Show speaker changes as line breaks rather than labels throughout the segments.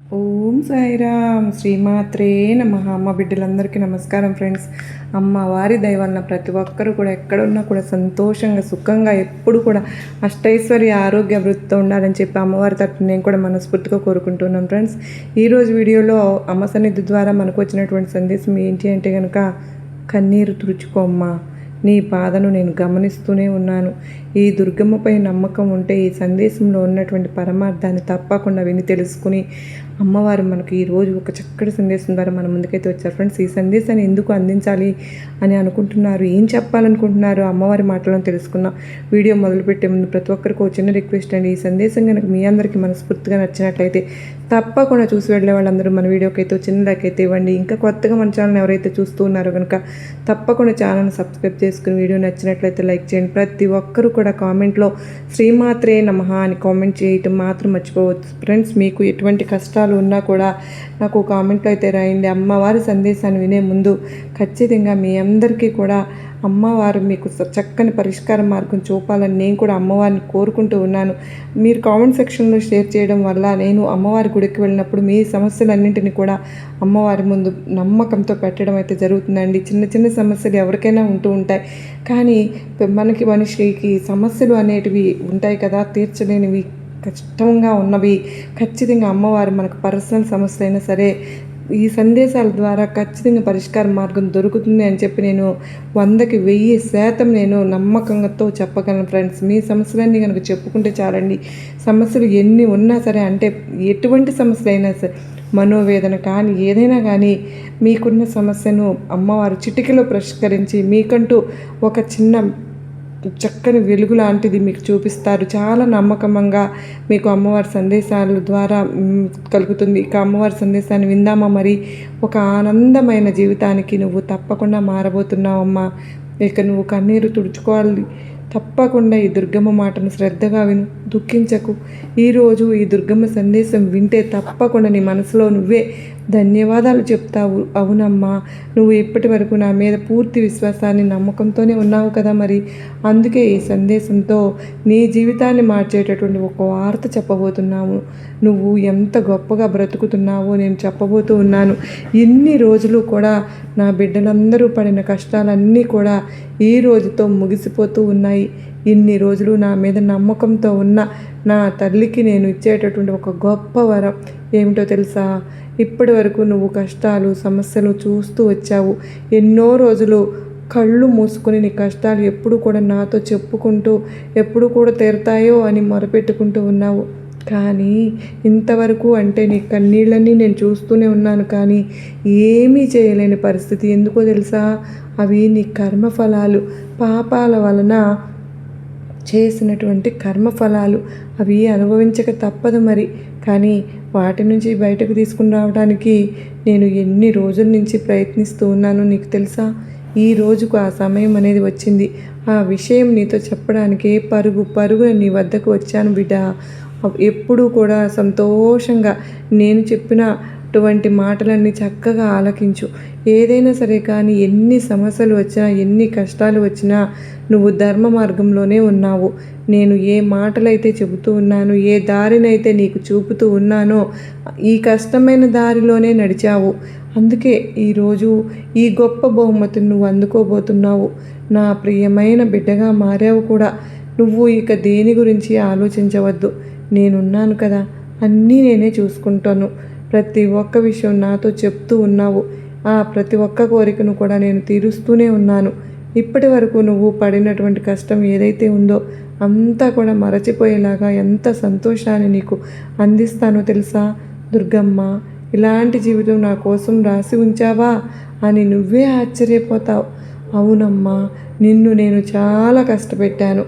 ఓం సాయిరామ్. శ్రీమాత్రే నమ. అమ్మ బిడ్డలందరికీ నమస్కారం ఫ్రెండ్స్. అమ్మవారి దయవలన ప్రతి ఒక్కరూ కూడా ఎక్కడున్నా కూడా సంతోషంగా సుఖంగా ఎప్పుడు కూడా అష్టైశ్వర్య ఆరోగ్య వృత్తితో ఉండాలని చెప్పి అమ్మవారి తరఫున నేను కూడా మనస్ఫూర్తిగా కోరుకుంటున్నాం ఫ్రెండ్స్. ఈరోజు వీడియోలో అమ్మ సన్నిధి ద్వారా మనకు వచ్చినటువంటి సందేశం ఏంటి అంటే కనుక కన్నీరు తుడుచుకోమ్మా నీ బాధను నేను గమనిస్తూనే ఉన్నాను. ఈ దుర్గమ్మపై నమ్మకం ఉంటే ఈ సందేశంలో ఉన్నటువంటి పరమార్థాన్ని తప్పకుండా విని తెలుసుకుని అమ్మవారు మనకు ఈరోజు ఒక చక్కటి సందేశం ద్వారా మన ముందుకైతే వచ్చారు. ఫ్రెండ్స్ ఈ సందేశాన్ని ఎందుకు అందించాలి అని అనుకుంటున్నారు? ఏం చెప్పాలనుకుంటున్నారు? అమ్మవారి మాటలను తెలుసుకుందాం. వీడియో మొదలుపెట్టే ముందు ప్రతి ఒక్కరికి ఒక చిన్న రిక్వెస్ట్ అండి. ఈ సందేశం కనుక మీ అందరికీ మనస్ఫూర్తిగా నచ్చినట్లయితే తప్పకుండా చూసి వెళ్ళే వాళ్ళందరూ మన వీడియోకి అయితే చిన్న లైక్ అయితే ఇవ్వండి. ఇంకా కొత్తగా మన ఛానల్ ఎవరైతే చూస్తూ ఉన్నారో కనుక తప్పకుండా ఛానల్ని సబ్స్క్రైబ్ చేసుకుని వీడియో నచ్చినట్లయితే లైక్ చేయండి. ప్రతి ఒక్కరూ కూడా కామెంట్లో శ్రీమాత్రే నమః అని కామెంట్ చేయటం మాత్రం మర్చిపోవచ్చు ఫ్రెండ్స్ మీకు ఎటువంటి కష్టాలు ఉన్నా కూడా నాకు కామెంట్లో అయితే రాయండి. అమ్మవారి సందేశాన్ని వినే ముందు ఖచ్చితంగా మీ అందరికీ కూడా అమ్మవారు మీకు చక్కని పరిష్కార మార్గం చూపాలని నేను కూడా అమ్మవారిని కోరుకుంటూ ఉన్నాను. మీరు కామెంట్ సెక్షన్లో షేర్ చేయడం వల్ల నేను అమ్మవారి గుడికి వెళ్ళినప్పుడు మీ సమస్యలన్నింటినీ కూడా అమ్మవారి ముందు నమ్మకంతో పెట్టడం అయితే జరుగుతుందండి. చిన్న చిన్న సమస్యలు ఎవరికైనా ఉంటూ ఉంటాయి. కానీ మనకి మనిషికి సమస్యలు అనేటివి ఉంటాయి కదా తీర్చలేనివి కష్టంగా ఉన్నవి. ఖచ్చితంగా అమ్మవారు మనకు పర్సనల్ సమస్య అయినా సరే ఈ సందేశాల ద్వారా ఖచ్చితంగా పరిష్కార మార్గం దొరుకుతుంది అని చెప్పి నేను వందకి వెయ్యి శాతం నేను నమ్మకంతో చెప్పగలను ఫ్రెండ్స్. మీ సమస్యలన్నీ కనుక చెప్పుకుంటే చాలండి. సమస్యలు ఎన్ని ఉన్నా సరే అంటే ఎటువంటి సమస్యలు అయినా సరే మనోవేదన కానీ ఏదైనా కానీ మీకున్న సమస్యను అమ్మవారు చిటికలో పరిష్కరించి మీకంటూ ఒక చిన్న చక్కని వెలుగు లాంటిది మీకు చూపిస్తారు. చాలా నమ్మకంగా మీకు అమ్మవారి సందేశాల ద్వారా కలుగుతుంది. ఇక అమ్మవారి సందేశాన్ని విందామా మరి? ఒక ఆనందమైన జీవితానికి నువ్వు తప్పకుండా మారబోతున్నావమ్మా. ఇక నువ్వు కన్నీరు తుడుచుకోవాలి. తప్పకుండా ఈ దుర్గమ్మ మాటను శ్రద్ధగా విను. దుఃఖించకు. ఈరోజు ఈ దుర్గమ్మ సందేశం వింటే తప్పకుండా నీ మనసులో నువ్వే ధన్యవాదాలు చెప్తావు. అవునమ్మా నువ్వు ఇప్పటి వరకు నా మీద పూర్తి విశ్వాసాన్ని నమ్మకంతోనే ఉన్నావు కదా మరి. అందుకే ఈ సందేశంతో నీ జీవితాన్ని మార్చేటటువంటి ఒక వార్త చెప్పబోతున్నాము. నువ్వు ఎంత గొప్పగా బ్రతుకుతున్నావో నేను చెప్పబోతూ ఉన్నాను. ఇన్ని రోజులు కూడా నా బిడ్డలందరూ పడిన కష్టాలన్నీ కూడా ఈ రోజుతో ముగిసిపోతూ ఉన్నాయి. ఇన్ని రోజులు నా మీద నమ్మకంతో ఉన్న నా తల్లికి నేను ఇచ్చేటటువంటి ఒక గొప్ప వరం ఏమిటో తెలుసా? ఇప్పటి వరకు నువ్వు కష్టాలు సమస్యలు చూస్తూ వచ్చావు. ఎన్నో రోజులు కళ్ళు మూసుకొని నీ కష్టాలు ఎప్పుడు కూడా నాతో చెప్పుకుంటూ ఎప్పుడు కూడా తీరుతాయో అని మొరపెట్టుకుంటూ ఉన్నావు. కానీ ఇంతవరకు అంటే నీ కన్నీళ్ళన్నీ నేను చూస్తూనే ఉన్నాను. కానీ ఏమీ చేయలేని పరిస్థితి. ఎందుకో తెలుసా? అవి నీ కర్మఫలాలు. పాపాల వలన చేసినటువంటి కర్మఫలాలు అవి అనుభవించక తప్పదు మరి. కానీ వాటి నుంచి బయటకు తీసుకుని రావడానికి నేను ఎన్ని రోజుల నుంచి ప్రయత్నిస్తూ ఉన్నాను నీకు తెలుసా? ఈ రోజుకు ఆ సమయం అనేది వచ్చింది. ఆ విషయం నీతో చెప్పడానికి పరుగు పరుగున నీ వద్దకు వచ్చాను బిడ్డ. ఎప్పుడూ కూడా సంతోషంగా నేను చెప్పిన అటువంటి మాటలన్నీ చక్కగా ఆలకించు. ఏదైనా సరే కానీ ఎన్ని సమస్యలు వచ్చినా ఎన్ని కష్టాలు వచ్చినా నువ్వు ధర్మ మార్గంలోనే ఉన్నావు. నేను ఏ మాటలైతే చెబుతూ ఉన్నాను ఏ దారినైతే నీకు చూపుతూ ఉన్నానో ఈ కష్టమైన దారిలోనే నడిచావు. అందుకే ఈరోజు ఈ గొప్ప బహుమతిని నువ్వు అందుకోబోతున్నావు. నా ప్రియమైన బిడ్డగా మారావు కూడా. నువ్వు ఇక దేని గురించి ఆలోచించవద్దు. నేనున్నాను కదా. అన్నీ నేనే చూసుకుంటాను. ప్రతి ఒక్క విషయం నాతో చెప్తూ ఉన్నావు. ఆ ప్రతి ఒక్క కోరికను కూడా నేను తీరుస్తూనే ఉన్నాను. ఇప్పటి వరకు నువ్వు పడినటువంటి కష్టం ఏదైతే ఉందో అంతా కూడా మరచిపోయేలాగా ఎంత సంతోషాన్ని నీకు అందిస్తానో తెలుసా? దుర్గమ్మ ఇలాంటి జీవితం నా కోసం రాసి ఉంచావా? అని నువ్వే ఆశ్చర్యపోతావు. అవునమ్మా నిన్ను నేను చాలా కష్టపెట్టాను.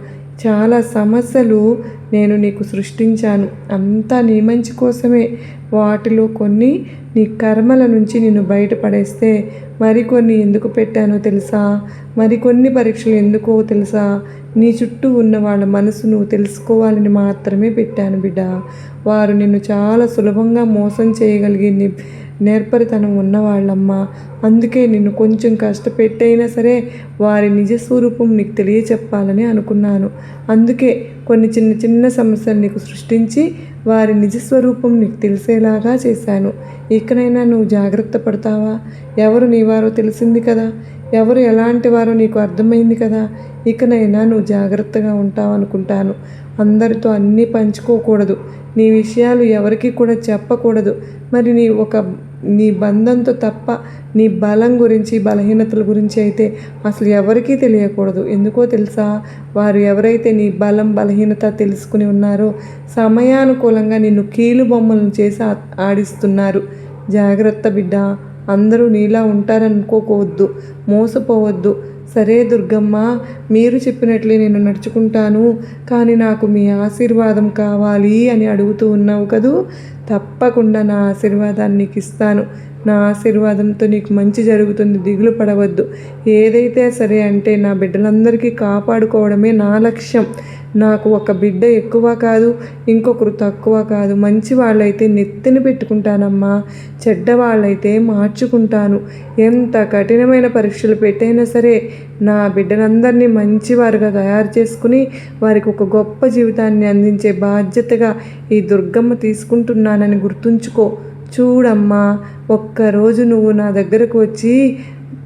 చాలా సమస్యలు నేను నీకు సృష్టించాను. అంతా నీ మంచి కోసమే. వాటిలో కొన్ని నీ కర్మల నుంచి నిన్ను బయటపడేస్తే మరికొన్ని ఎందుకు పెట్టానో తెలుసా? మరికొన్ని పరీక్షలు ఎందుకో తెలుసా? నీ చుట్టూ ఉన్న వాళ్ళ మనసు నువ్వు తెలుసుకోవాలని మాత్రమే పెట్టాను బిడ్డ. వారు నిన్ను చాలా సులభంగా మోసం చేయగలిగింది నేర్పరితనం ఉన్నవాళ్ళమ్మా. అందుకే నిన్ను కొంచెం కష్టపెట్టైనా సరే వారి నిజ స్వరూపం నీకు తెలియచెప్పాలని అనుకున్నాను. అందుకే కొన్ని చిన్న చిన్న సమస్యలు నీకు సృష్టించి వారి నిజ స్వరూపం నీకు తెలిసేలాగా చేశాను. ఇకనైనా నువ్వు జాగ్రత్త పడతావా? ఎవరు నీవారో తెలిసింది కదా. ఎవరు ఎలాంటి వారో నీకు అర్థమైంది కదా. ఇకనైనా నువ్వు జాగ్రత్తగా ఉంటావు అనుకుంటాను అందరితో అన్నీ పంచుకోకూడదు. నీ విషయాలు ఎవరికి కూడా చెప్పకూడదు. మరి నీ ఒక నీ బంధంతో తప్ప నీ బలం గురించి బలహీనతల గురించి అయితే అసలు ఎవరికీ తెలియకూడదు. ఎందుకో తెలుసా? వారు ఎవరైతే నీ బలం బలహీనత తెలుసుకుని ఉన్నారో సమయానుకూలంగా నిన్ను కీలు బొమ్మలను చేసి ఆడిస్తున్నారు. జాగ్రత్త బిడ్డ. అందరూ నీలా ఉంటారనుకోవద్దు మోసపోవద్దు. సరే దుర్గమ్మ మీరు చెప్పినట్లే నేను నడుచుకుంటాను కానీ నాకు మీ ఆశీర్వాదం కావాలి అని అడుగుతూ ఉన్నావు కదూ? తప్పకుండా నా ఆశీర్వాదాన్ని నీకు ఇస్తాను. నా ఆశీర్వాదంతో నీకు మంచి జరుగుతుంది. దిగులు పడవద్దు. ఏదైతే సరే అంటే నా బిడ్డలందరికీ కాపాడుకోవడమే నా లక్ష్యం. నాకు ఒక బిడ్డ ఎక్కువ కాదు ఇంకొకరు తక్కువ కాదు. మంచి వాళ్ళైతే నెత్తిన పెట్టుకుంటానమ్మా. చెడ్డ వాళ్ళైతే మార్చుకుంటాను. ఎంత కఠినమైన పరీక్షలు పెట్టైనా సరే నా బిడ్డలందరినీ మంచివారుగా తయారు చేసుకుని వారికి ఒక గొప్ప జీవితాన్ని అందించే బాధ్యతగా ఈ దుర్గమ్మ తీసుకుంటున్నానని గుర్తుంచుకో. చూడమ్మా ఒక్కరోజు నువ్వు నా దగ్గరకు వచ్చి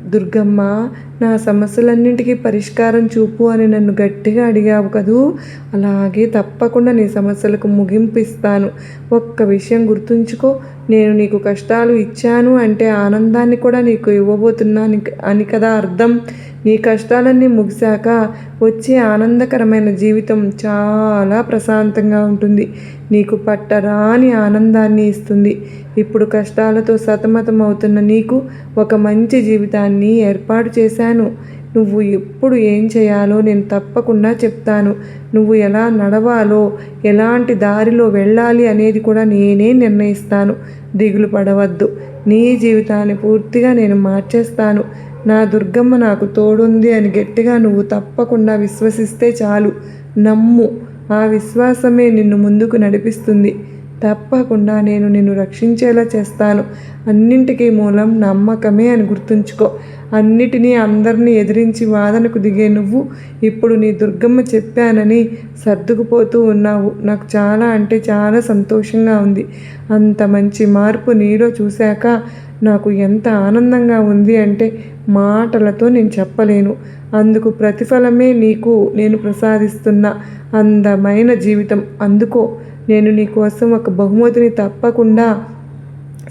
దుర్గమ్మ నా సమస్యలన్నింటికీ పరిష్కారం చూపు అని నన్ను గట్టిగా అడిగావు కదూ? అలాగే తప్పకుండా నీ సమస్యలకు ముగింపు ఇస్తాను. ఒక్క విషయం గుర్తుంచుకో నేను నీకు కష్టాలు ఇచ్చాను అంటే ఆనందాన్ని కూడా నీకు ఇవ్వబోతున్నాను అని కదా అర్థం. నీ కష్టాలన్నీ ముగిశాక వచ్చే ఆనందకరమైన జీవితం చాలా ప్రశాంతంగా ఉంటుంది. నీకు పట్టరాని ఆనందాన్ని ఇస్తుంది. ఇప్పుడు కష్టాలతో సతమతం అవుతున్న నీకు ఒక మంచి జీవితాన్ని ఏర్పాటు చేశాను. నువ్వు ఎప్పుడు ఏం చేయాలో నేను తప్పకుండా చెప్తాను. నువ్వు ఎలా నడవాలో ఎలాంటి దారిలో వెళ్ళాలి అనేది కూడా నేనే నిర్ణయిస్తాను. దిగులు పడవద్దు. నీ జీవితాన్ని పూర్తిగా నేను మార్చేస్తాను. నా దుర్గమ్మ నాకు తోడుంది అని గట్టిగా నువ్వు తప్పకుండా విశ్వసిస్తే చాలు. నమ్ము. ఆ విశ్వాసమే నిన్ను ముందుకు నడిపిస్తుంది. తప్పకుండా నేను నిన్ను రక్షించేలా చేస్తాను. అన్నింటికీ మూలం నమ్మకమే అని గుర్తుంచుకో. అన్నిటినీ అందరినీ ఎదిరించి వాదనకు దిగే నువ్వు ఇప్పుడు నీ దుర్గమ్మ చెప్పానని సర్దుకుపోతూ ఉన్నావు. నాకు చాలా అంటే చాలా సంతోషంగా ఉంది. అంత మంచి మార్పు నీలో చూశాక నాకు ఎంత ఆనందంగా ఉంది అంటే మాటలతో నేను చెప్పలేను. అందుకు ప్రతిఫలమే నీకు నేను ప్రసాదిస్తున్న అందమైన జీవితం. అందుకో నేను నీకోసం ఒక బహుమతిని తప్పకుండా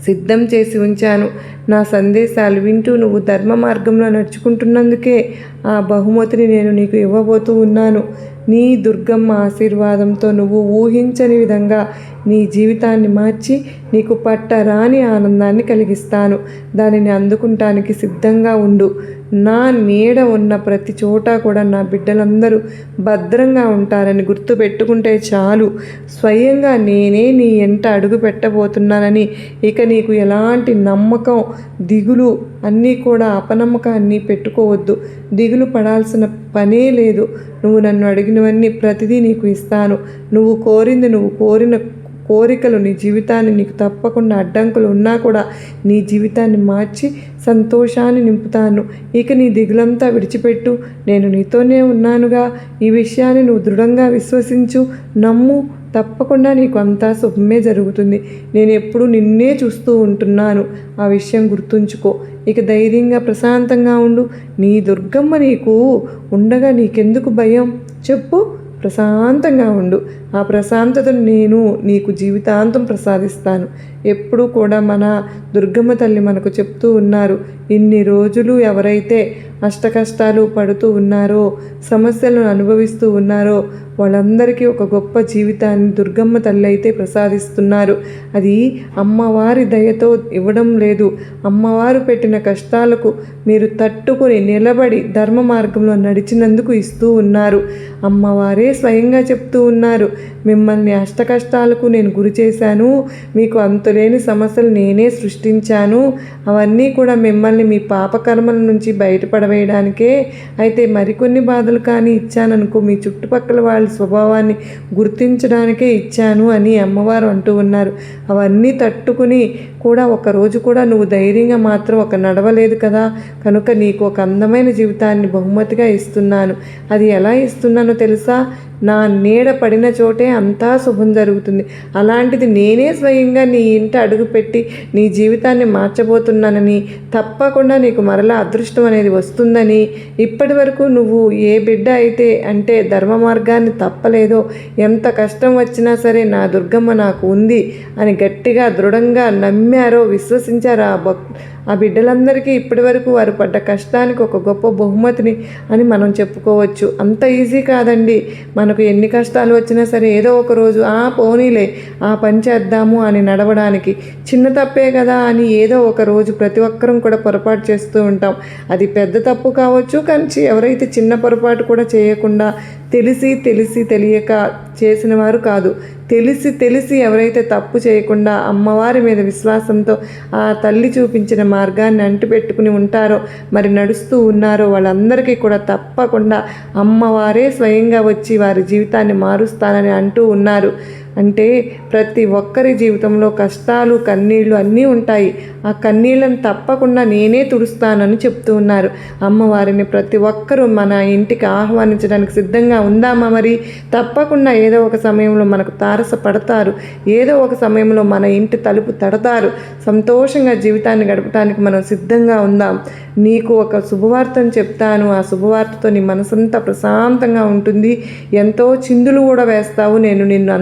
సిద్ధం చేసి ఉంచాను. నా సందేశాలు వింటూ నువ్వు ధర్మ మార్గంలో నడుచుకుంటున్నందుకే ఆ బహుమతిని నేను నీకు ఇవ్వబోతూ ఉన్నాను. నీ దుర్గమ్మ ఆశీర్వాదంతో నువ్వు ఊహించని విధంగా నీ జీవితాన్ని మార్చి నీకు పట్టరాని ఆనందాన్ని కలిగిస్తాను. దానిని అందుకుంటానికి సిద్ధంగా ఉండు. నా నీడ ఉన్న ప్రతి చోట కూడా నా బిడ్డలందరూ భద్రంగా ఉంటారని గుర్తు పెట్టుకుంటే చాలు. స్వయంగా నేనే నీ ఎంట అడుగు పెట్టబోతున్నానని ఇక నీకు ఎలాంటి నమ్మకం దిగులు అన్నీ కూడా అపనమ్మకాన్ని పెట్టుకోవద్దు. దిగులు పడాల్సిన పనే లేదు. నువ్వు నన్ను అడిగినవన్నీ ప్రతిదీ నీకు ఇస్తాను. నువ్వు కోరింది నువ్వు కోరిన కోరికలు నీ జీవితాన్ని నీకు తప్పకుండా అడ్డంకులు ఉన్నా కూడా నీ జీవితాన్ని మార్చి సంతోషాన్ని నింపుతాను. ఇక నీ దిగులంతా విడిచిపెట్టు. నేను నీతోనే ఉన్నానుగా. ఈ విషయాన్ని నువ్వు దృఢంగా విశ్వసించు. నమ్ము. తప్పకుండా నీకు అంతా శుభమే జరుగుతుంది. నేను ఎప్పుడు నిన్నే చూస్తూ ఉంటున్నాను. ఆ విషయం గుర్తుంచుకో. ఇక ధైర్యంగా ప్రశాంతంగా ఉండు. నీ దుర్గమ్మ నీకు ఉండగా నీకెందుకు భయం? చెప్పు. ప్రశాంతంగా ఉండు. ఆ ప్రశాంతతను నేను నీకు జీవితాంతం ప్రసాదిస్తాను. ఎప్పుడూ కూడా మన దుర్గమ్మ తల్లి మనకు చెప్తూ ఉన్నారు ఇన్ని రోజులు ఎవరైతే అష్ట కష్టాలు పడుతూ ఉన్నారో సమస్యలను అనుభవిస్తూ ఉన్నారో వాళ్ళందరికీ ఒక గొప్ప జీవితాన్ని దుర్గమ్మ తల్లి అయితే ప్రసాదిస్తున్నారు. అది అమ్మవారి దయతో ఇవ్వడం లేదు. అమ్మవారు పెట్టిన కష్టాలకు మీరు తట్టుకుని నిలబడి ధర్మ మార్గంలో నడిచినందుకు ఇస్తూ ఉన్నారు. అమ్మవారే స్వయంగా చెప్తూ ఉన్నారు. మిమ్మల్ని అష్టకష్టాలకు నేను గురి చేశాను. మీకు అంతులేని సమస్యలు నేనే సృష్టించాను. అవన్నీ కూడా మిమ్మల్ని మీ పాపకర్మల నుంచి బయటపడవేయడానికే. అయితే మరికొన్ని బాధలు కానీ ఇచ్చాననుకో మీ చుట్టుపక్కల వాళ్ళ స్వభావాన్ని గుర్తించడానికే ఇచ్చాను అని అమ్మవారు అంటూ ఉన్నారు. అవన్నీ తట్టుకుని కూడా ఒక రోజు కూడా నువ్వు ధైర్యంగా మాత్రం ఒక నడవలేదు కదా. కనుక నీకు ఒక అందమైన జీవితాన్ని బహుమతిగా ఇస్తున్నాను. అది ఎలా ఇస్తున్నానో తెలుసా? నా నీడ పడిన చోటే అంతా శుభం జరుగుతుంది. అలాంటిది నేనే స్వయంగా నీ ఇంట అడుగుపెట్టి నీ జీవితాన్ని మార్చబోతున్నానని తప్పకుండా నీకు మరలా అదృష్టం అనేది వస్తుందని ఇప్పటి వరకు నువ్వు ఏ బిడ్డ అయితే అంటే ధర్మ మార్గాన్ని తప్పలేదో ఎంత కష్టం వచ్చినా సరే నా దుర్గమ్మ నాకు ఉంది అని గట్టిగా దృఢంగా నమ్మి నమ్మారో విశ్వసించారో? ఆ భక్ ఆ బిడ్డలందరికీ ఇప్పటి వరకు వారు పడ్డ కష్టానికి ఒక గొప్ప బహుమతిని అని మనం చెప్పుకోవచ్చు. అంత ఈజీ కాదండి. మనకు ఎన్ని కష్టాలు వచ్చినా సరే ఏదో ఒక రోజు ఆ పోనీలే ఆ పని చేద్దాము అని నడవడానికి చిన్న తప్పే కదా అని ఏదో ఒక రోజు ప్రతి ఒక్కరం కూడా పొరపాటు చేస్తూ ఉంటాం. అది పెద్ద తప్పు కావచ్చు కానీ ఎవరైతే చిన్న పొరపాటు కూడా చేయకుండా తెలిసి తెలిసి తెలియక చేసిన వారు కాదు. తెలిసి తెలిసి ఎవరైతే తప్పు చేయకుండా అమ్మవారి మీద విశ్వాసంతో ఆ తల్లి చూపించిన మార్గాన్ని అంటిపెట్టుకుని ఉంటారో మరి నడుస్తూ ఉన్నారో వాళ్ళందరికీ కూడా తప్పకుండా అమ్మవారే స్వయంగా వచ్చి వారి జీవితాన్ని మారుస్తానని అంటూ ఉన్నారు. అంటే ప్రతి ఒక్కరి జీవితంలో కష్టాలు కన్నీళ్ళు అన్నీ ఉంటాయి. ఆ కన్నీళ్ళని తప్పకుండా నేనే తుడుస్తానని చెప్తూ ఉన్నారు. అమ్మవారిని ప్రతి ఒక్కరూ మన ఇంటికి ఆహ్వానించడానికి సిద్ధంగా ఉందామా మరి? తప్పకుండా ఏదో ఒక సమయంలో మనకు తారసపడతారు. ఏదో ఒక సమయంలో మన ఇంటి తలుపు తడతారు. సంతోషంగా జీవితాన్ని గడపడానికి మనం సిద్ధంగా ఉందాం. నీకు ఒక శుభవార్తను చెప్తాను. ఆ శుభవార్తతో నీ మనసంతా ప్రశాంతంగా ఉంటుంది. ఎంతో చిందులు కూడా వేస్తావు. నేను నిన్ను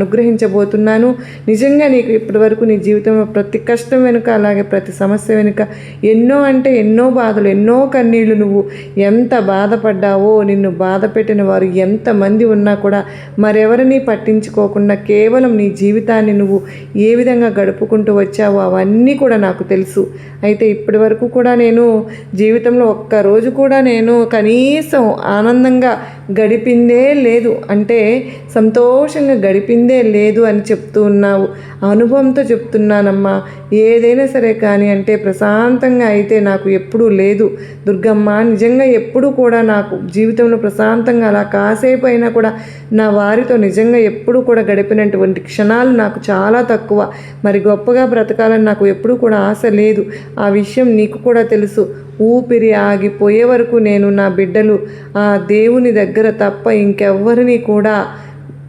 చూపించబోతున్నాను నిజంగా నీకు ఇప్పటివరకు నీ జీవితంలో ప్రతి కష్టం వెనుక అలాగే ప్రతి సమస్య వెనుక ఎన్నో అంటే ఎన్నో బాధలు ఎన్నో కన్నీళ్ళు నువ్వు ఎంత బాధపడ్డావో నిన్ను బాధ పెట్టిన వారు ఎంతమంది ఉన్నా కూడా మరెవరిని పట్టించుకోకుండా కేవలం నీ జీవితాన్ని నువ్వు ఏ విధంగా గడుపుకుంటూ వచ్చావో అవన్నీ కూడా నాకు తెలుసు. అయితే ఇప్పటి వరకు కూడా నేను జీవితంలో ఒక్క రోజు కూడా నేను కనీసం ఆనందంగా గడిపిందే లేదు. అంటే సంతోషంగా గడిపిందే లేదు. లేదు అని చెప్తూ ఉన్నావు. అనుభవంతో చెప్తున్నానమ్మా. ఏదైనా సరే కానీ అంటే ప్రశాంతంగా అయితే నాకు ఎప్పుడూ లేదు. దుర్గమ్మ నిజంగా ఎప్పుడూ కూడా నాకు జీవితంలో ప్రశాంతంగా అలా కాసేపు అయినా కూడా నా వారితో నిజంగా ఎప్పుడూ కూడా గడిపినటువంటి క్షణాలు నాకు చాలా తక్కువ. మరి గొప్పగా బ్రతకాలని నాకు ఎప్పుడూ కూడా ఆశ లేదు. ఆ విషయం నీకు కూడా తెలుసు. ఊపిరి ఆగిపోయే వరకు నేను నా బిడ్డలు ఆ దేవుని దగ్గర తప్ప ఇంకెవ్వరిని కూడా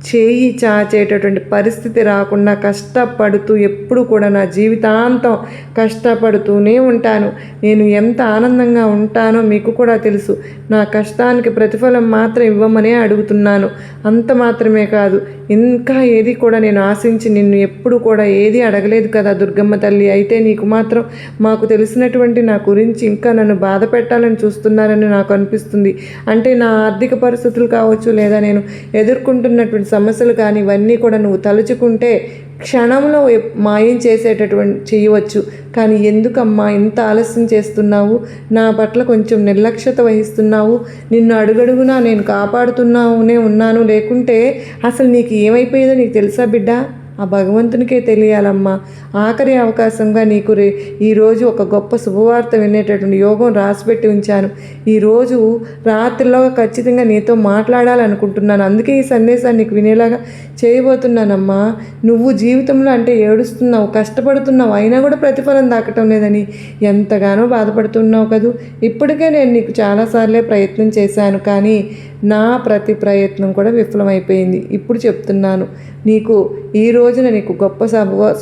చేయి చాచేటటువంటి పరిస్థితి రాకుండా కష్టపడుతూ ఎప్పుడు కూడా నా జీవితాంతం కష్టపడుతూనే ఉంటాను. నేను ఎంత ఆనందంగా ఉంటానో మీకు కూడా తెలుసు. నా కష్టానికి ప్రతిఫలం మాత్రం ఇవ్వమనే అడుగుతున్నాను. అంత మాత్రమే కాదు ఇంకా ఏది కూడా నేను ఆశించి నిన్ను ఎప్పుడు కూడా ఏది అడగలేదు కదా దుర్గమ్మ తల్లి. అయితే నీకు మాత్రం మాకు తెలిసినటువంటి నా గురించి ఇంకా నన్ను బాధ పెట్టాలని చూస్తున్నారని నాకు అనిపిస్తుంది. అంటే నా ఆర్థిక పరిస్థితులు కావచ్చు లేదా నేను ఎదుర్కొంటున్నటువంటి సమస్యలు కానీ ఇవన్నీ కూడా నువ్వు తలుచుకుంటే క్షణంలో మాయం చేసేటటువంటి చేయవచ్చు. కానీ ఎందుకమ్మా ఇంత ఆలస్యం చేస్తున్నావు? నా పట్ల కొంచెం నిర్లక్ష్యత వహిస్తున్నావు. నిన్ను అడుగడుగునా నేను కాపాడుతున్నావునే ఉన్నాను. లేకుంటే అసలు నీకు ఏమైపోయేదో నీకు తెలుసా బిడ్డ? ఆ భగవంతునికే తెలియాలమ్మా. ఆఖరి అవకాశంగా నీకు రే ఈరోజు ఒక గొప్ప శుభవార్త వినేటటువంటి యోగం రాసిపెట్టి ఉంచాను. ఈరోజు రాత్రిలో ఖచ్చితంగా నీతో మాట్లాడాలనుకుంటున్నాను. అందుకే ఈ సందేశాన్ని నీకు వినేలాగా చేయబోతున్నానమ్మా. నువ్వు జీవితంలో అంటే ఏడుస్తున్నావు కష్టపడుతున్నావు అయినా కూడా ప్రతిఫలం దాకటం లేదని ఎంతగానో బాధపడుతున్నావు కదూ. ఇప్పటికే నేను నీకు చాలాసార్లే ప్రయత్నం చేశాను కానీ నా ప్రతి ప్రయత్నం కూడా విఫలమైపోయింది. ఇప్పుడు చెప్తున్నాను నీకు ఈ రోజున నీకు గొప్ప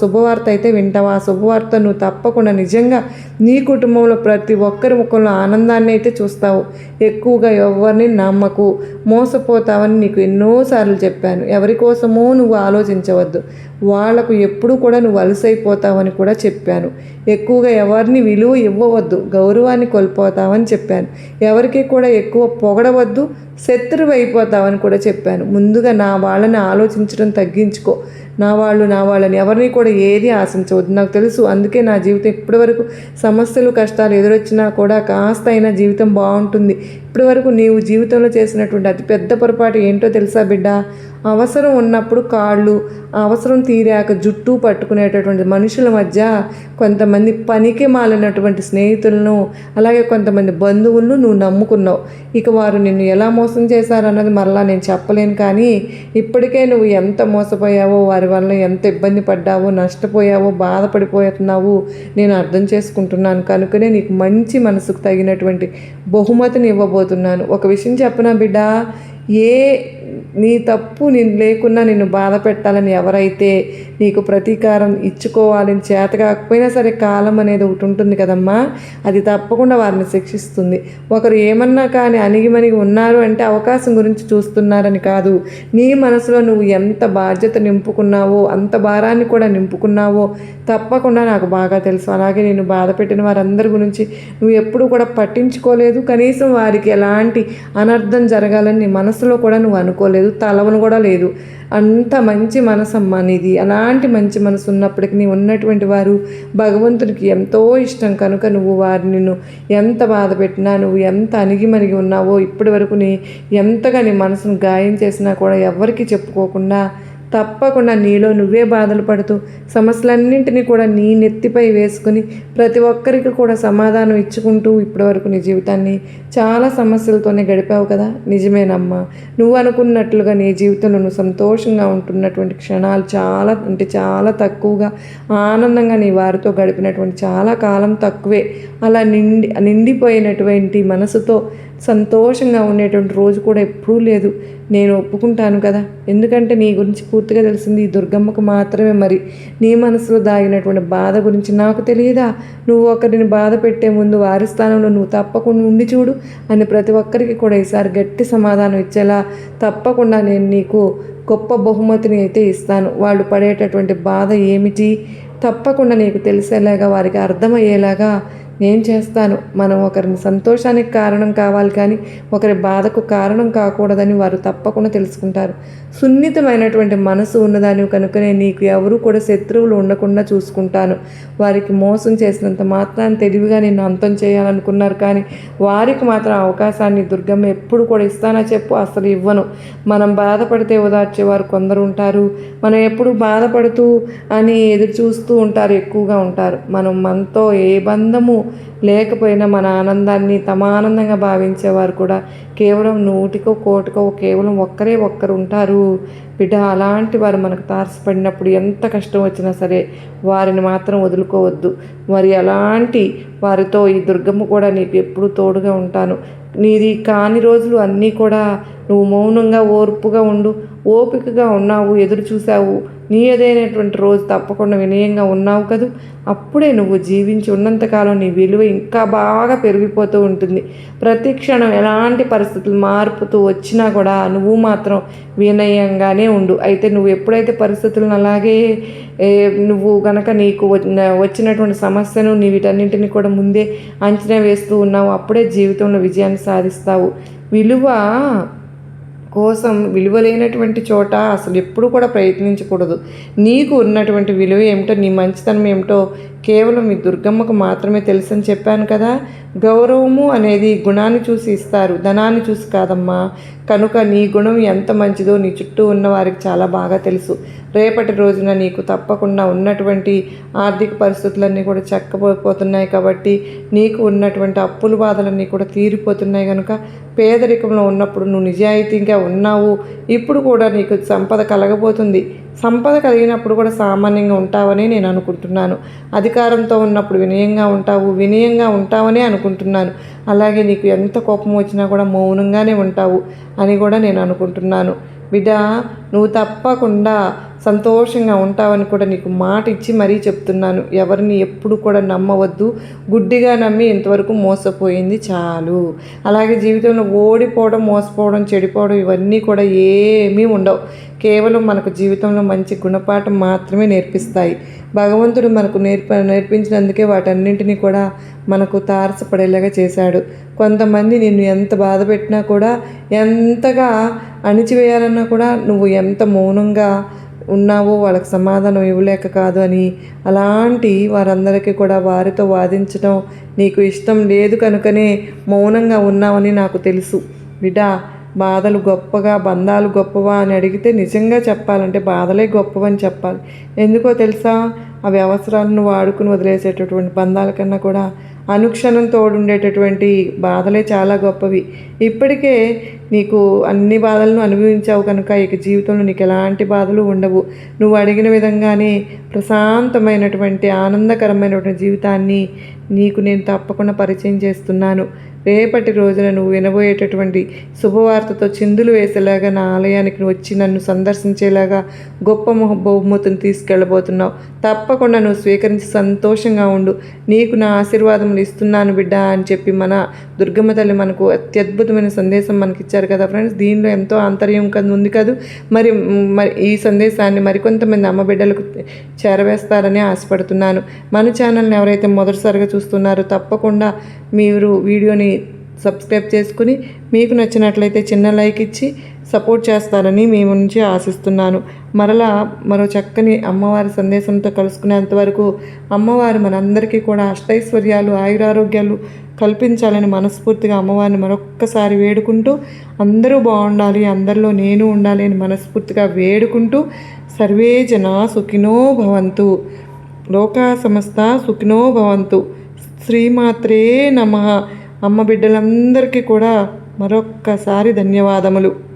శుభవార్త అయితే వింటావు? ఆ శుభవార్త నువ్వు తప్పకుండా నిజంగా నీ కుటుంబంలో ప్రతి ఒక్కరి ముఖంలో ఆనందాన్ని అయితే చూస్తావు. ఎక్కువగా ఎవరిని నమ్మకు మోసపోతావని నీకు ఎన్నోసార్లు చెప్పాను. ఎవరి కోసమో నువ్వు ఆలోచించవద్దు. వాళ్ళకు ఎప్పుడు కూడా నువ్వు అలసైపోతావని కూడా చెప్పాను. ఎక్కువగా ఎవరిని విలువ ఇవ్వవద్దు గౌరవాన్ని కోల్పోతావని చెప్పాను. ఎవరికి కూడా ఎక్కువ పొగడవద్దు శత్రువు అయిపోతావని కూడా చెప్పాను. ముందుగా నా వాళ్ళని ఆలోచించడం తగ్గించుకో. నా వాళ్ళు నా వాళ్ళని ఎవరిని కూడా ఏది ఆశించవద్దు. నాకు తెలుసు అందుకే నా జీవితం ఇప్పటివరకు సమస్యలు కష్టాలు ఎదురొచ్చినా కూడా కాస్త అయినా జీవితం బాగుంటుంది. ఇప్పటివరకు నీవు జీవితంలో చేసినటువంటి అతి పెద్ద పొరపాటు ఏంటో తెలుసా బిడ్డ? అవసరం ఉన్నప్పుడు కాళ్ళు అవసరం తీరాక జుట్టు పట్టుకునేటటువంటి మనుషుల మధ్య కొంతమంది పనికి మాలినటువంటి స్నేహితులను అలాగే కొంతమంది బంధువులను నువ్వు నమ్ముకున్నావు. ఇక వారు నిన్ను ఎలా మోసం చేశారన్నది మరలా నేను చెప్పలేను కానీ ఇప్పటికే నువ్వు ఎంత మోసపోయావో వారి వల్ల ఎంత ఇబ్బంది పడ్డావో నష్టపోయావో బాధపడిపోతున్నావు నేను అర్థం చేసుకుంటున్నాను. కనుకనే నీకు మంచి మనసుకు తగినటువంటి బహుమతిని ఇవ్వబో చెప్పబోతున్నాను ఒక విషయం చెప్పనా బిడ్డ? ఏ నీ తప్పు నేను లేకున్నా నిన్ను బాధ పెట్టాలని ఎవరైతే నీకు ప్రతీకారం ఇచ్చుకోవాలని చేత కాకపోయినా సరే కాలం అనేది ఒకటి ఉంటుంది కదమ్మా. అది తప్పకుండా వారిని శిక్షిస్తుంది. ఒకరు ఏమన్నా కానీ అణిగిమణిగి ఉన్నారు అంటే అవకాశం గురించి చూస్తున్నారని కాదు. నీ మనసులో నువ్వు ఎంత బాధ్యత నింపుకున్నావో అంత భారాన్ని కూడా నింపుకున్నావో తప్పకుండా నాకు బాగా తెలుసు. అలాగే నేను బాధ పెట్టిన వారందరి గురించి నువ్వు ఎప్పుడు కూడా పట్టించుకోలేదు. కనీసం వారికి ఎలాంటి అనర్థం జరగాలని నీ మనసులో కూడా నువ్వు అనుకోలేదు. తలవను కూడా లేదు. అంత మంచి మనసమ్మా నీది. అలాంటి మంచి మనసు ఉన్నప్పటికీ నీ ఉన్నటువంటి వారు భగవంతుడికి ఎంతో ఇష్టం. కనుక నువ్వు వారిని నిన్ను ఎంత బాధ పెట్టినా నువ్వు ఎంత అణిగిమణిగి ఉన్నావో ఇప్పటి వరకు నీ ఎంతగా నీ మనసును గాయం చేసినా కూడా ఎవరికి చెప్పుకోకుండా తప్పకుండా నీలో నువ్వే బాధలు పడుతూ సమస్యలన్నింటినీ కూడా నీ నెత్తిపై వేసుకుని ప్రతి ఒక్కరికి కూడా సమాధానం ఇచ్చుకుంటూ ఇప్పటివరకు నీ జీవితాన్ని చాలా సమస్యలతోనే గడిపావు కదా? నిజమేనమ్మా. నువ్వు అనుకున్నట్లుగా నీ జీవితంలో నువ్వు సంతోషంగా ఉంటున్నటువంటి క్షణాలు చాలా అంటే చాలా తక్కువగా ఆనందంగా నీ వారితో గడిపినటువంటి చాలా కాలం తక్కువే. అలా నిండి నిండిపోయినటువంటి మనసుతో సంతోషంగా ఉండేటువంటి రోజు కూడా ఎప్పుడూ లేదు. నేను ఒప్పుకుంటాను కదా. ఎందుకంటే నీ గురించి పూర్తిగా తెలిసింది ఈ దుర్గమ్మకు మాత్రమే మరి. నీ మనసులో దాగినటువంటి బాధ గురించి నాకు తెలియదా? నువ్వు ఒకరిని బాధ పెట్టే ముందు వారి స్థానంలో నువ్వు తప్పకుండా ఉండి చూడు అని ప్రతి ఒక్కరికి కూడా ఈసారి గట్టి సమాధానం ఇచ్చేలా తప్పకుండా నేను నీకు గొప్ప బహుమతిని అయితే ఇస్తాను. వాళ్ళు పడేటటువంటి బాధ ఏమిటి? తప్పకుండా నీకు తెలిసేలాగా వారికి అర్థమయ్యేలాగా నేను చేస్తాను? మనం ఒకరిని సంతోషానికి కారణం కావాలి కానీ ఒకరి బాధకు కారణం కాకూడదని వారు తప్పకుండా తెలుసుకుంటారు. సున్నితమైనటువంటి మనసు ఉన్నదాని కనుకనే నీకు ఎవరు కూడా శత్రువులు ఉండకుండా చూసుకుంటాను. వారికి మోసం చేసినంత మాత్రాన్ని తెలివిగా నేను అంతం చేయాలనుకున్నారు కానీ వారికి మాత్రం అవకాశాన్ని దుర్గమ్మ ఎప్పుడు కూడా ఇస్తానా చెప్పు అసలు ఇవ్వను. మనం బాధపడితే ఓదార్చేవారు కొందరు ఉంటారు. మనం ఎప్పుడు బాధపడుతూ అని ఎదురు చూస్తూ ఉంటారు ఎక్కువగా ఉంటారు. మనం మనతో ఏ బంధము లేకపోయినా మన ఆనందాన్ని తమ ఆనందంగా భావించేవారు కూడా కేవలం నూటికో కోటికో కేవలం ఒక్కరే ఒక్కరు ఉంటారు. బిడ్డ అలాంటి వారు మనకు తారసపడినప్పుడు ఎంత కష్టం వచ్చినా సరే వారిని మాత్రం వదులుకోవద్దు. మరి అలాంటి వారితో ఈ దుర్గమ్మ కూడా నీకు ఎప్పుడూ తోడుగా ఉంటాను. నీది కాని రోజులు అన్నీ కూడా నువ్వు మౌనంగా ఓర్పుగా ఉండు ఓపికగా ఉన్నావు ఎదురు చూసావు నీ ఏదైనటువంటి రోజు తప్పకుండా వినయంగా ఉన్నావు కదూ. అప్పుడే నువ్వు జీవించి ఉన్నంతకాలం నీ విలువ ఇంకా బాగా పెరిగిపోతూ ఉంటుంది. ప్రతి క్షణం ఎలాంటి పరిస్థితులు మార్పుతూ వచ్చినా కూడా నువ్వు మాత్రం వినయంగానే ఉండు. అయితే నువ్వు ఎప్పుడైతే పరిస్థితులను అలాగే నువ్వు గనక నీకు వచ్చినటువంటి సమస్యను నీ వీటన్నింటిని కూడా ముందే అంచనా వేస్తూ ఉన్నావు అప్పుడే జీవితంలో విజయాన్ని సాధిస్తావు. విలువ కోసం విలువలేనటువంటి చోట అసలు ఎప్పుడు కూడా ప్రయత్నించకూడదు. నీకు ఉన్నటువంటి విలువ ఏమిటో నీ మంచితనం ఏమిటో కేవలం ఈ దుర్గమ్మకు మాత్రమే తెలుసని చెప్పాను కదా? గౌరవము అనేది గుణాన్ని చూసి ఇస్తారు. ధనాన్ని చూసి కాదమ్మా. కనుక నీ గుణం ఎంత మంచిదో నీ చుట్టూ ఉన్న వారికి చాలా బాగా తెలుసు. రేపటి రోజున నీకు తప్పకుండా ఉన్నటువంటి ఆర్థిక పరిస్థితులన్నీ కూడా చక్కబోతున్నాయి కాబట్టి నీకు ఉన్నటువంటి అప్పుల బాధలన్నీ కూడా తీరిపోతున్నాయి కనుక పేదరికంలో ఉన్నప్పుడు నువ్వు నిజాయితీగా ఉన్నావు. ఇప్పుడు కూడా నీకు సంపద కలగబోతుంది. సంపద కలిగినప్పుడు కూడా సామాన్యంగా ఉంటావని నేను అనుకుంటున్నాను. అది అధికారంతో ఉన్నప్పుడు వినయంగా ఉంటావు వినయంగా ఉంటావని అనుకుంటున్నాను. అలాగే నీకు ఎంత కోపం వచ్చినా కూడా మౌనంగానే ఉంటావు అని కూడా నేను అనుకుంటున్నాను. బిడ్డ నువ్వు తప్పకుండా సంతోషంగా ఉంటావని కూడా నీకు మాట ఇచ్చి మరీ చెప్తున్నాను. ఎవరిని ఎప్పుడు కూడా నమ్మవద్దు. గుడ్డిగా నమ్మి ఇంతవరకు మోసపోయింది చాలు. అలాగే జీవితంలో ఓడిపోవడం మోసపోవడం చెడిపోవడం ఇవన్నీ కూడా ఏమీ ఉండవు. కేవలం మనకు జీవితంలో మంచి గుణపాఠం మాత్రమే నేర్పిస్తాయి. భగవంతుడు మనకు నేర్ప నేర్పించినందుకే వాటన్నింటినీ కూడా మనకు తారసపడేలాగా చేశాడు. కొంతమంది నిన్ను ఎంత బాధ పెట్టినా కూడా ఎంతగా అణిచివేయాలన్నా కూడా నువ్వు ఎంత మౌనంగా ఉన్నావో వాళ్ళకి సమాధానం ఇవ్వలేక కాదు అని అలాంటి వారందరికీ కూడా వారితో వాదించడం నీకు ఇష్టం లేదు కనుకనే మౌనంగా ఉన్నావని నాకు తెలుసు. బిడ్డ బాధలు గొప్పగా బంధాలు గొప్పవా అని అడిగితే నిజంగా చెప్పాలంటే బాధలే గొప్పవని చెప్పాలి. ఎందుకో తెలుసా? అవి అవసరాలను వాడుకుని వదిలేసేటటువంటి బంధాల కన్నా కూడా అనుక్షణం తోడుండేటటువంటి బాధలే చాలా గొప్పవి. ఇప్పటికే నీకు అన్ని బాధలను అనుభవించావు కనుక ఇక జీవితంలో నీకు ఎలాంటి బాధలు ఉండవు. నువ్వు అడిగిన విధంగానే ప్రశాంతమైనటువంటి ఆనందకరమైనటువంటి జీవితాన్ని నీకు నేను తప్పకుండా పరిచయం చేస్తున్నాను. రేపటి రోజున నువ్వు వినబోయేటటువంటి శుభవార్తతో చిందులు వేసేలాగా నా ఆలయానికి వచ్చి నన్ను సందర్శించేలాగా గొప్ప బహుమతిని తీసుకెళ్ళబోతున్నావు. తప్పకుండా నువ్వు స్వీకరించి సంతోషంగా ఉండు. నీకు నా ఆశీర్వాదములు ఇస్తున్నాను బిడ్డ అని చెప్పి మన దుర్గమ్మ తల్లి మనకు అత్యద్భుతమైన సందేశం మనకి ఇచ్చారు కదా ఫ్రెండ్స్. దీనిలో ఎంతో ఆంతర్యం కదా ఉంది కదా. మరి మరి ఈ సందేశాన్ని మరికొంతమంది అమ్మ బిడ్డలకు చేరవేస్తారని ఆశపడుతున్నాను. మన ఛానల్ని ఎవరైతే మొదటిసారిగా చూస్తున్నారు. తప్పకుండా మీరు వీడియోని సబ్స్క్రైబ్ చేసుకుని మీకు నచ్చినట్లయితే చిన్న లైక్ ఇచ్చి సపోర్ట్ చేస్తారని మేము నుంచి ఆశిస్తున్నాను. మరలా మరో చక్కని అమ్మవారి సందేశంతో కలుసుకునేంత వరకు అమ్మవారు మనందరికీ కూడా అష్టైశ్వర్యాలు ఆయురారోగ్యాలు కల్పించాలని మనస్ఫూర్తిగా అమ్మవారిని మరొక్కసారి వేడుకుంటూ అందరూ బాగుండాలి అందరిలో నేను ఉండాలి అని మనస్ఫూర్తిగా వేడుకుంటూ సర్వే జన సుఖినో భవంతు. లోకా సమస్త సుఖినో భవంతు. శ్రీమాత్రే నమ. అమ్మ బిడ్డలందరికీ కూడా మరొక్కసారి ధన్యవాదములు.